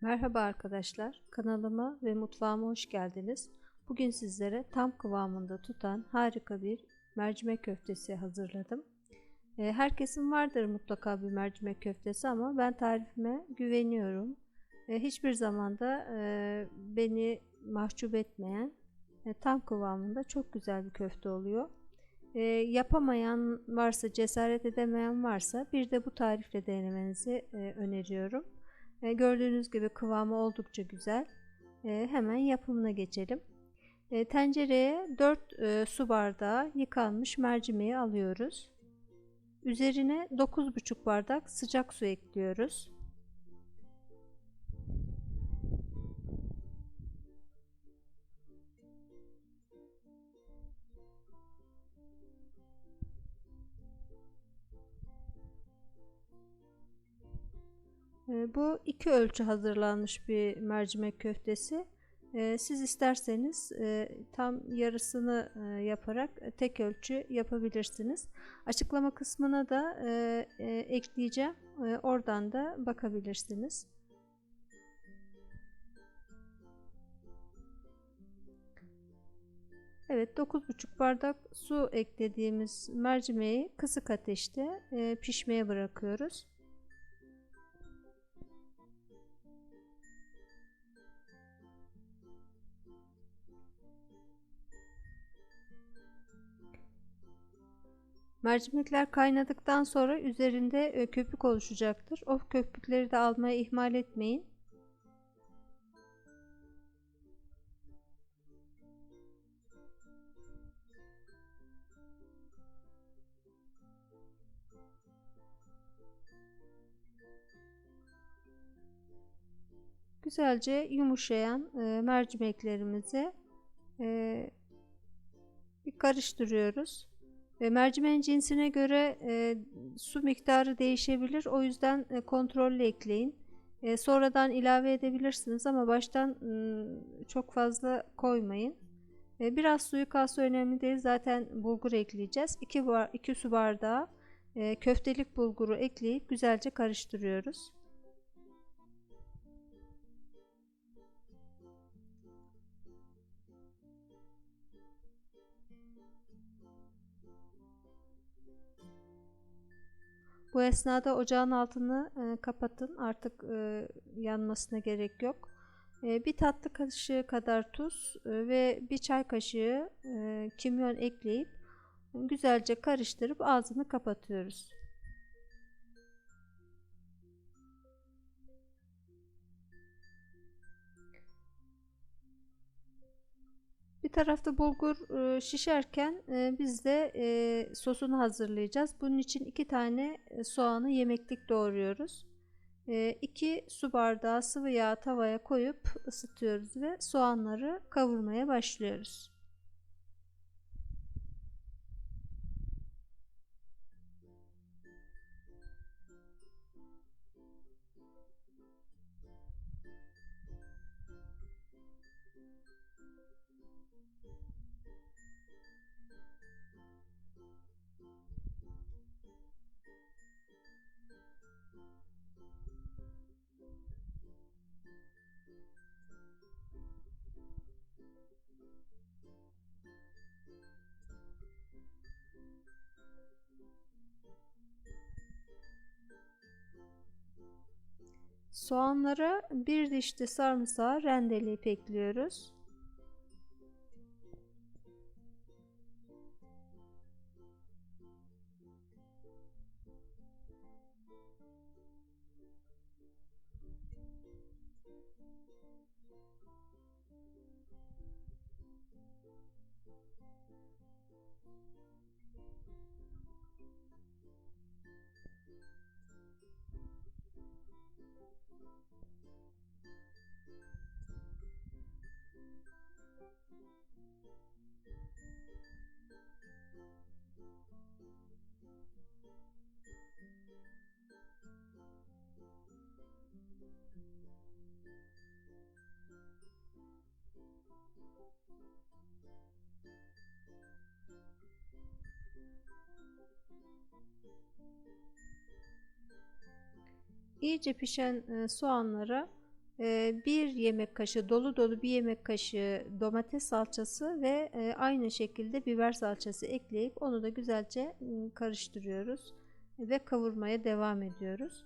Merhaba arkadaşlar, kanalıma ve mutfağıma hoş geldiniz. Bugün sizlere tam kıvamında tutan harika bir mercimek köftesi hazırladım. Ee, Herkesin vardır mutlaka bir mercimek köftesi ama ben tarifime güveniyorum. Ee, Hiçbir zamanda e, beni mahcup etmeyen e, tam kıvamında çok güzel bir köfte oluyor. Ee, Yapamayan varsa, cesaret edemeyen varsa bir de bu tarifle denemenizi e, öneriyorum. E, gördüğünüz gibi kıvamı oldukça güzel. E, hemen yapımına geçelim. E, tencereye 4 e, su bardağı yıkanmış mercimeği alıyoruz. Üzerine 9,5 bardak sıcak su ekliyoruz. Bu iki ölçü hazırlanmış bir mercimek köftesi. E, Siz isterseniz e, tam yarısını e, yaparak tek ölçü yapabilirsiniz. Açıklama kısmına da e, ekleyeceğim. Oradan da bakabilirsiniz. Evet 9,5 bardak su eklediğimiz mercimeği kısık ateşte pişmeye bırakıyoruz. Mercimekler kaynadıktan sonra üzerinde e, köpük oluşacaktır. O köpükleri de almaya ihmal etmeyin. Güzelce yumuşayan e, mercimeklerimizi e, bir karıştırıyoruz. Mercimeğin cinsine göre e, su miktarı değişebilir. O yüzden e, kontrollü ekleyin. E, sonradan ilave edebilirsiniz ama baştan m, çok fazla koymayın. Biraz suyu kalsa önemli değil. Zaten bulgur ekleyeceğiz. 2 bar, iki su bardağı köftelik bulguru ekleyip güzelce karıştırıyoruz. Bu esnada ocağın altını e, kapatın. Artık e, yanmasına gerek yok. E, bir tatlı kaşığı kadar tuz e, ve bir çay kaşığı e, kimyon ekleyip güzelce karıştırıp ağzını kapatıyoruz. Tarafta bulgur e, şişerken e, biz de e, sosunu hazırlayacağız. Bunun için iki tane soğanı yemeklik doğruyoruz. 2 su bardağı sıvı yağ tavaya koyup ısıtıyoruz ve soğanları kavurmaya başlıyoruz. Soğanlara bir diş de sarımsağı rendeleyip ekliyoruz. İyice pişen e, soğanlara bir yemek kaşığı dolu dolu bir yemek kaşığı domates salçası ve aynı şekilde biber salçası ekleyip onu da güzelce karıştırıyoruz ve kavurmaya devam ediyoruz.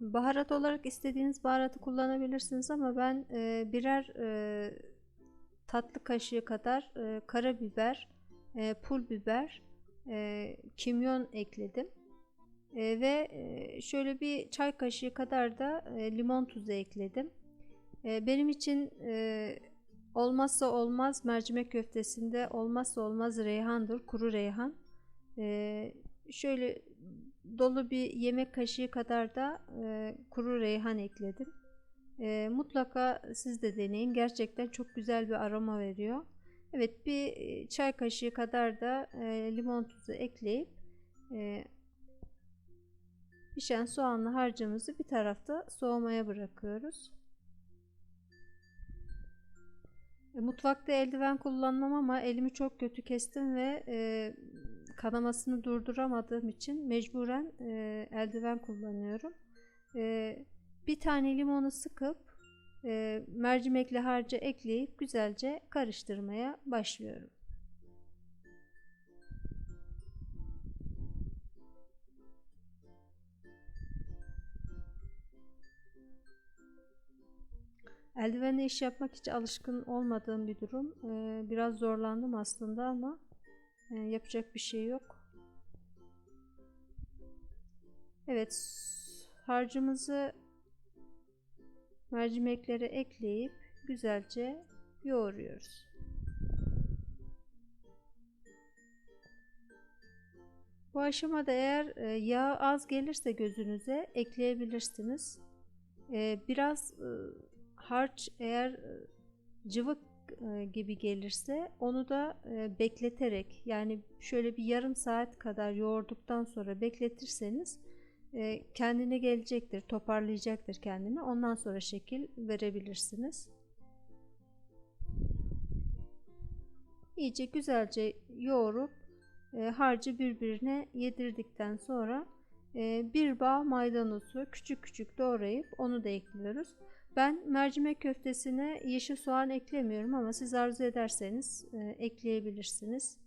Baharat olarak istediğiniz baharatı kullanabilirsiniz ama ben e, birer e, tatlı kaşığı kadar e, karabiber, e, pul biber, e, kimyon ekledim. E, ve e, şöyle bir çay kaşığı kadar da e, limon tuzu ekledim. E, benim için e, olmazsa olmaz mercimek köftesinde olmazsa olmaz reyhandır, kuru reyhan. E, şöyle dolu bir yemek kaşığı kadar da e, kuru reyhan ekledim. E, mutlaka siz de deneyin. Gerçekten çok güzel bir aroma veriyor. Evet bir e, çay kaşığı kadar da limon tuzu ekleyip pişen soğanlı harcımızı bir tarafta soğumaya bırakıyoruz. Mutfakta eldiven kullanmam ama elimi çok kötü kestim ve e, kanamasını durduramadığım için mecburen e, eldiven kullanıyorum. E, bir tane limonu sıkıp e, mercimekli harcı ekleyip güzelce karıştırmaya başlıyorum. Eldivenle iş yapmak hiç alışkın olmadığım bir durum. E, biraz zorlandım aslında ama e, yapacak bir şey yok. Evet harcımızı mercimeklere ekleyip güzelce yoğuruyoruz. Bu aşamada eğer e, yağ az gelirse gözünüze ekleyebilirsiniz. E, biraz harç eğer cıvık gibi gelirse onu da bekleterek yani şöyle bir yarım saat kadar yoğurduktan sonra bekletirseniz kendine gelecektir, toparlayacaktır kendini. Ondan sonra şekil verebilirsiniz. İyice güzelce yoğurup harcı birbirine yedirdikten sonra bir bağ maydanozu küçük küçük doğrayıp onu da ekliyoruz. Ben mercimek köftesine yeşil soğan eklemiyorum ama siz arzu ederseniz e, ekleyebilirsiniz.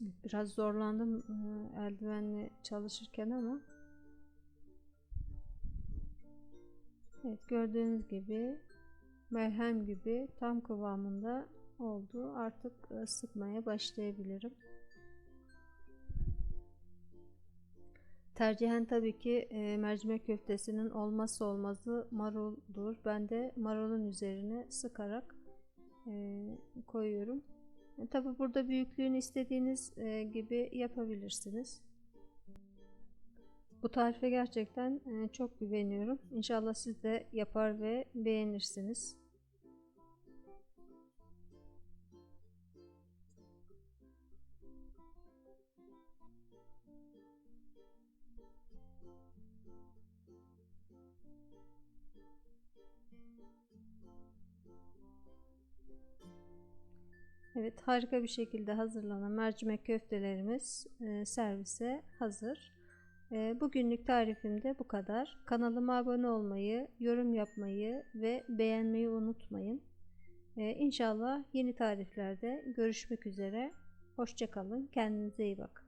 Biraz zorlandım e, eldivenle çalışırken ama Evet gördüğünüz gibi merhem gibi tam kıvamında oldu. Artık e, sıkmaya başlayabilirim. Tercihen tabii ki e, mercimek köftesinin olmazsa olmazı maruldur. Ben de marulun üzerine sıkarak koyuyorum. E, Tabi burada büyüklüğünü istediğiniz e, gibi yapabilirsiniz. Bu tarife gerçekten e, çok güveniyorum. İnşallah siz de yapar ve beğenirsiniz. Evet harika bir şekilde hazırlanan mercimek köftelerimiz e, servise hazır. E, bugünlük tarifim de bu kadar. Kanalıma abone olmayı, yorum yapmayı ve beğenmeyi unutmayın. E, inşallah yeni tariflerde görüşmek üzere. Hoşçakalın. Kendinize iyi bakın.